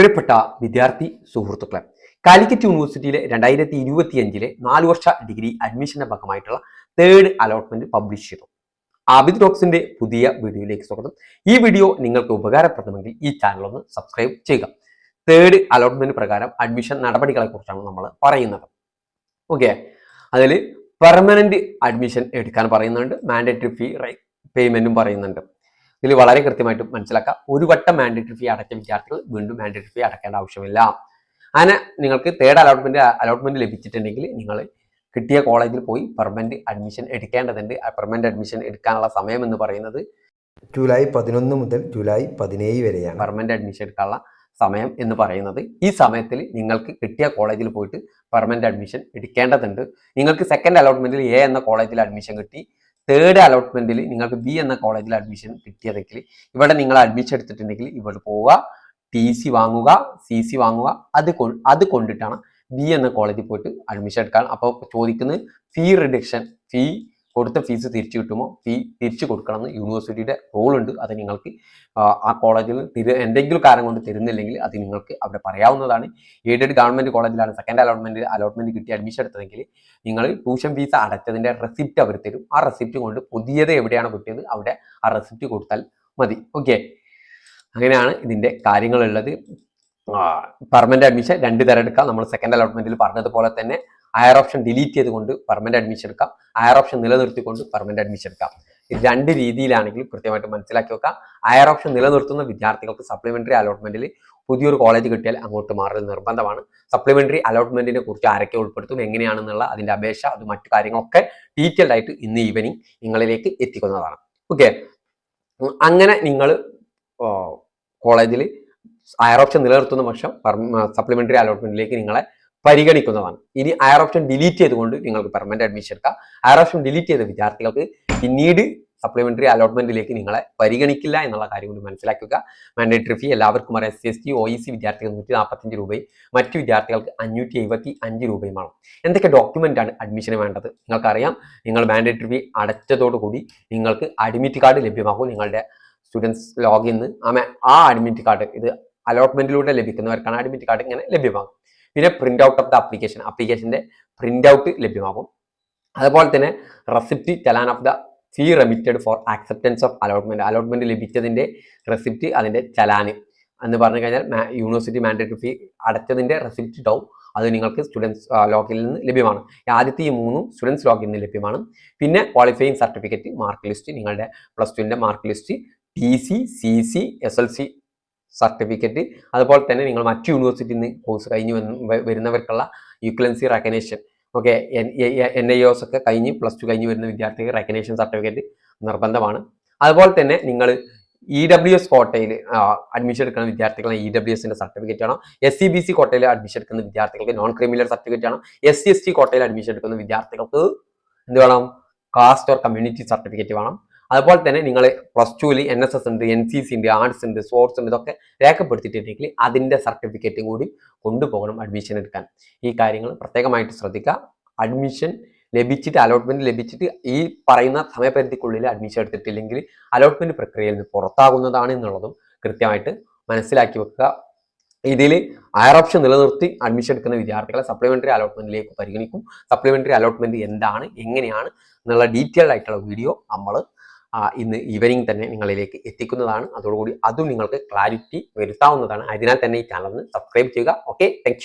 പ്രിയപ്പെട്ട വിദ്യാർത്ഥി സുഹൃത്തുക്കളെ കാലിക്കറ്റ് യൂണിവേഴ്സിറ്റിയിലെ രണ്ടായിരത്തി ഇരുപത്തി അഞ്ചിലെ നാല് വർഷ ഡിഗ്രി അഡ്മിഷന്റെ ഭാഗമായിട്ടുള്ള തേർഡ് അലോട്ട്മെന്റ് പബ്ലിഷ് ചെയ്തു. ആബിദ് ടോക്സിന്റെ പുതിയ വീഡിയോയിലേക്ക് സ്വാഗതം. ഈ വീഡിയോ നിങ്ങൾക്ക് ഉപകാരപ്രദമെങ്കിൽ ഈ ചാനൽ ഒന്ന് സബ്സ്ക്രൈബ് ചെയ്യുക. തേർഡ് അലോട്ട്മെന്റ് പ്രകാരം അഡ്മിഷൻ നടപടികളെ കുറിച്ചാണ് നമ്മൾ പറയുന്നത്. ഓക്കെ അതിൽ പെർമനന്റ് അഡ്മിഷൻ എടുക്കാൻ പറയുന്നുണ്ട് മാൻഡേറ്ററി ഫീ പേയ്മെന്റും പറയുന്നുണ്ട്. ഇതിൽ വളരെ കൃത്യമായിട്ട് മനസ്സിലാക്കുക ഒരു വട്ടം മാൻഡേറ്ററി ഫീ അടച്ച വിദ്യാർത്ഥികൾ വീണ്ടും മാൻഡേറ്ററി ഫീ അടക്കേണ്ട ആവശ്യമില്ല. അങ്ങനെ നിങ്ങൾക്ക് തേർഡ് അലോട്ട്മെന്റ് അലോട്ട്മെന്റ് ലഭിച്ചിട്ടുണ്ടെങ്കിൽ നിങ്ങൾ കിട്ടിയ കോളേജിൽ പോയി പെർമനന്റ് അഡ്മിഷൻ എടുക്കേണ്ടതുണ്ട്. പെർമനന്റ് അഡ്മിഷൻ എടുക്കാനുള്ള സമയം എന്ന് പറയുന്നത് ജൂലൈ പതിനൊന്ന് മുതൽ ജൂലൈ പതിനേഴ് വരെയാണ്. പെർമനന്റ് അഡ്മിഷൻ എടുക്കാനുള്ള സമയം എന്ന് പറയുന്നത്. ഈ സമയത്തിൽ നിങ്ങൾക്ക് കിട്ടിയ കോളേജിൽ പോയിട്ട് പെർമനന്റ് അഡ്മിഷൻ എടുക്കേണ്ടതുണ്ട്. നിങ്ങൾക്ക് സെക്കൻഡ് അലോട്ട്മെന്റിൽ എ എന്ന കോളേജിൽ അഡ്മിഷൻ കിട്ടി. തേർഡ് അലോട്ട്മെന്റിൽ നിങ്ങൾക്ക് ബി എന്ന കോളേജിൽ അഡ്മിഷൻ കിട്ടിയതെങ്കിൽ ഇവിടെ നിങ്ങൾ അഡ്മിഷൻ എടുത്തിട്ടുണ്ടെങ്കിൽ ഇവിടെ പോവുക ടി സി വാങ്ങുക സി സി വാങ്ങുക അത് അത് കൊണ്ടിട്ടാണ് ബി എന്ന കോളേജിൽ പോയിട്ട് അഡ്മിഷൻ എടുക്കാൻ. അപ്പോൾ ചോദിക്കുന്നത് ഫീ റിഡക്ഷൻ ഫീ കൊടുത്ത ഫീസ് തിരിച്ചു കിട്ടുമോ? ഫീ തിരിച്ചു കൊടുക്കണം എന്ന് യൂണിവേഴ്സിറ്റിയുടെ റോൾ ഉണ്ട്. അത് നിങ്ങൾക്ക് ആ, ആ കോളേജിൽ തിരു എന്തെങ്കിലും കാരണം കൊണ്ട് തരുന്നില്ലെങ്കിൽ അത് നിങ്ങൾക്ക് അവിടെ പറയാവുന്നതാണ്. എയ്ഡഡ് ഗവൺമെന്റ് കോളേജിലാണ് സെക്കൻഡ് അലോട്ട്മെന്റ് അലോട്ട്മെന്റ് കിട്ടി അഡ്മിഷൻ എടുത്തതെങ്കിൽ നിങ്ങൾ ട്യൂഷൻ ഫീസ് അടച്ചതിന്റെ റെസിപ്റ്റ് അവർ തരും. ആ റെസിപ്റ്റ് കൊണ്ട് പുതിയത് എവിടെയാണ് കിട്ടിയത്? അവിടെ ആ റെസിപ്റ്റ് കൊടുത്താൽ മതി. ഓക്കെ അങ്ങനെയാണ് ഇതിന്റെ കാര്യങ്ങളുള്ളത്. പെർമനന്റ് അഡ്മിഷൻ രണ്ട് തരം എടുക്കാം. നമ്മൾ സെക്കൻഡ് അലോട്ട്മെന്റിൽ പറഞ്ഞതുപോലെ തന്നെ ഹയർ ഓപ്ഷൻ ഡിലീറ്റ് ചെയ്തുകൊണ്ട് പെർമനന്റ് അഡ്മിഷൻ എടുക്കാം. ഹയർ ഓപ്ഷൻ നിലനിർത്തിക്കൊണ്ട് പെർമനന്റ് അഡ്മിഷൻ എടുക്കാം. ഇത് രണ്ട് രീതിയിലാണെങ്കിലും കൃത്യമായിട്ട് മനസ്സിലാക്കി വെക്കാം. ഹയർ ഓപ്ഷൻ നിലനിർത്തുന്ന വിദ്യാർത്ഥികൾക്ക് സപ്ലിമെന്ററി അലോട്ട്മെന്റിൽ പുതിയൊരു കോളേജ് കിട്ടിയാൽ അങ്ങോട്ട് മാറൽ നിർബന്ധമാണ്. സപ്ലിമെന്ററി അലോട്ട്മെന്റിനെ കുറിച്ച് ആരൊക്കെ ഉൾപ്പെടുത്തും എങ്ങനെയാണെന്നുള്ള അതിന്റെ അപേക്ഷ അത് മറ്റു കാര്യങ്ങളൊക്കെ ഡീറ്റെയിൽഡ് ആയിട്ട് ഇന്ന് ഈവനിങ് നിങ്ങളിലേക്ക് എത്തിക്കുന്നതാണ്. ഓക്കെ അങ്ങനെ നിങ്ങൾ കോളേജിൽ ഹയർ ഓപ്ഷൻ നിലനിർത്തുന്ന പക്ഷം സപ്ലിമെന്ററി അലോട്ട്മെന്റിലേക്ക് നിങ്ങളെ പരിഗണിക്കുന്നതാണ്. ഇനി ഹയർ ഓപ്ഷൻ ഡിലീറ്റ് ചെയ്തുകൊണ്ട് നിങ്ങൾക്ക് പെർമനന്റ് അഡ്മിഷൻ എടുക്കാം. ഹയർ ഓപ്ഷൻ ഡിലീറ്റ് ചെയ്ത വിദ്യാർത്ഥികൾക്ക് പിന്നീട് സപ്ലിമെന്ററി അലോട്ട്മെന്റിലേക്ക് നിങ്ങളെ പരിഗണിക്കില്ല എന്നുള്ള കാര്യം കൂടി മനസ്സിലാക്കുക. മാൻഡേറ്ററി ഫീ എല്ലാവർക്കും അറിയാം. S S T O E C വിദ്യാർത്ഥികൾ നൂറ്റി നാൽപ്പത്തഞ്ച് രൂപയും മറ്റ് വിദ്യാർത്ഥികൾക്ക് അഞ്ഞൂറ്റി എഴുപത്തി അഞ്ച് രൂപയുമാണ്. എന്തൊക്കെ ഡോക്യുമെന്റ് ആണ് അഡ്മിഷന് വേണ്ടത്? നിങ്ങൾക്കറിയാം. നിങ്ങൾ മാൻഡേറ്ററി ഫീ അടച്ചതോടുകൂടി നിങ്ങൾക്ക് അഡ്മിറ്റ് കാർഡ് ലഭ്യമാകും. നിങ്ങളുടെ സ്റ്റുഡൻസ് ലോഗിൻ ആ അഡ്മിറ്റ് കാർഡ് ഇത് അലോട്ട്മെന്റിലൂടെ ലഭിക്കുന്നവർക്കാണ് അഡ്മിറ്റ് കാർഡ് ഇങ്ങനെ ലഭ്യമാകും. പിന്നെ print out of the application അപ്ലിക്കേഷന്റെ print out ലഭ്യമാകും. അതുപോലെ തന്നെ receipt challan of the fee remitted for acceptance of allotment allotment ലഭിച്ചതിന്റെ റെസിപ്റ്റ് അതിന്റെ ചലാന് എന്ന് പറഞ്ഞു കഴിഞ്ഞാൽ യൂണിവേഴ്സിറ്റി മാൻഡേറ്ററി ഫീ അടച്ചതിന്റെ റെസിപ്റ്റ് ഉണ്ടാവും. അത് നിങ്ങൾക്ക് സ്റ്റുഡൻസ് ലോഗിനിൽ നിന്ന് ലഭ്യമാണ്. ആദ്യത്തെ ഈ മൂന്നും സ്റ്റുഡൻസ് ലോഗിനിൽ നിന്ന് ലഭ്യമാണ്. പിന്നെ ക്വാളിഫയിങ് സർട്ടിഫിക്കറ്റ് മാർക്ക് ലിസ്റ്റ് നിങ്ങളുടെ പ്ലസ് ടുവിന്റെ mark list T C C C S L C certificate. അതുപോലെ തന്നെ നിങ്ങൾ മറ്റു യൂണിവേഴ്സിറ്റിയിൽ നിന്ന് കോഴ്സ് കഴിഞ്ഞ് വരുന്നവർക്കുള്ള equivalency recognition okay N I ഒസ് ഒക്കെ കഴിഞ്ഞ് പ്ലസ് ടു കഴിഞ്ഞ് വരുന്ന വിദ്യാർത്ഥികൾ റെക്കഗ്നേഷൻ സർട്ടിഫിക്കറ്റ് നിർബന്ധമാണ്. അതുപോലെ തന്നെ നിങ്ങൾ ഇ ഡബ്ല്യു എസ് കോട്ടയിൽ അഡ്മിഷൻ എടുക്കുന്ന വിദ്യാർത്ഥികളെ ഇ ഡബ്ല്യു എസിന്റെ സർട്ടിഫിക്കറ്റ് വേണം. എസ് സി ബി സി കോട്ടയിൽ അഡ്മിഷൻ എടുക്കുന്ന വിദ്യാർത്ഥികൾക്ക് നോൺ ക്രിമിനൽ സർട്ടിഫിക്കറ്റ് വേണം. എസ് സി എസ് ടി കോട്ടയിൽ അഡ്മിഷൻ എടുക്കുന്ന വിദ്യാർത്ഥികൾക്ക് എന്ത് വേണം? കാസ്റ്റ് ഓർ കമ്മ്യൂണിറ്റി സർട്ടിഫിക്കറ്റ് വേണം. അതുപോലെ തന്നെ നിങ്ങൾ പ്ലസ് ടുവിൽ എൻ എസ് എസ് ഉണ്ട് എൻ സി സി ഉണ്ട് ആർട്സ് ഉണ്ട് സ്പോർട്സ് ഉണ്ട് ഇതൊക്കെ രേഖപ്പെടുത്തിയിട്ടുണ്ടെങ്കിൽ അതിന്റെ സർട്ടിഫിക്കറ്റും കൂടി കൊണ്ടുപോകണം അഡ്മിഷൻ എടുക്കാൻ. ഈ കാര്യങ്ങൾ പ്രത്യേകമായിട്ട് ശ്രദ്ധിക്കുക. അഡ്മിഷൻ ലഭിച്ചിട്ട് അലോട്ട്മെന്റ് ലഭിച്ചിട്ട് ഈ പറയുന്ന സമയപരിധിക്കുള്ളിൽ അഡ്മിഷൻ എടുത്തിട്ടില്ലെങ്കിൽ അലോട്ട്മെന്റ് പ്രക്രിയയിൽ നിന്ന് പുറത്താകുന്നതാണ് എന്നുള്ളതും കൃത്യമായിട്ട് മനസ്സിലാക്കി വെക്കുക. ഇതിൽ ഹയർ ഓപ്ഷൻ നിലനിർത്തി അഡ്മിഷൻ എടുക്കുന്ന വിദ്യാർത്ഥികളെ സപ്ലിമെന്ററി അലോട്ട്മെന്റിലേക്ക് പരിഗണിക്കും. സപ്ലിമെന്ററി അലോട്ട്മെന്റ് എന്താണ് എങ്ങനെയാണ് എന്നുള്ള ഡീറ്റെയിൽഡ് ആയിട്ടുള്ള വീഡിയോ നമ്മൾ ഇന്ന് ഈവനിങ് തന്നെ നിങ്ങളിലേക്ക് എത്തിക്കുന്നതാണ്. അതോടുകൂടി അതും നിങ്ങൾക്ക് ക്ലാരിറ്റി വരുത്താവുന്നതാണ്. അതിനാൽ തന്നെ ഈ ചാനൽ ഒന്ന് സബ്സ്ക്രൈബ് ചെയ്യുക. Okay thank